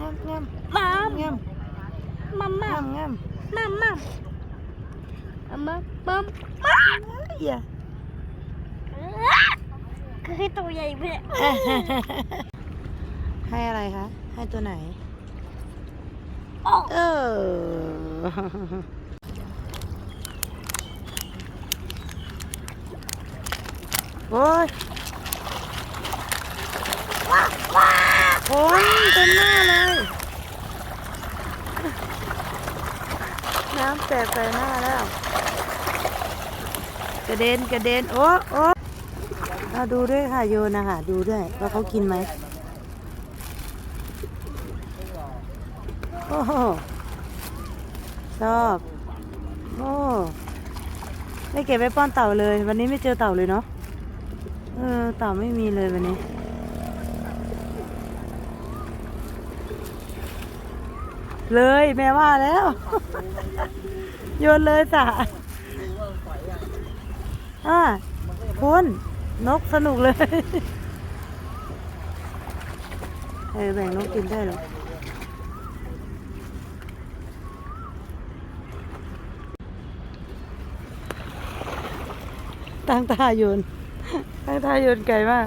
งามงามมามงามมัมมังามมงามมัมมัมมัมมัมมัมอย่าคือตัวใหญ่ไปเลยให้อะไรคะ ให้ตัวไหนเออโอ้ย โอ้ยเต็มหน้าเลย น้ำแตกใส่หน้าแล้ว กระเด็นกระเด็น โอ้โอ้เราดูด้วยค่ะโยนนะคะดูด้วยว่าเขากินไหมโอ้โหชอบโอ้ไม่เก็บไว้ป้อนเต่าเลย วันนี้ไม่เจอเต่าเลยเนาะเออเต่าไม่มีเลยวันนี้ เลยแม่ว่าแล้ว โยนเลยสะอ่าคุณนกสนุกเลยเออแบ่งนกกินได้หรอตั้งตาโยนตั้งตาโยนไกลมาก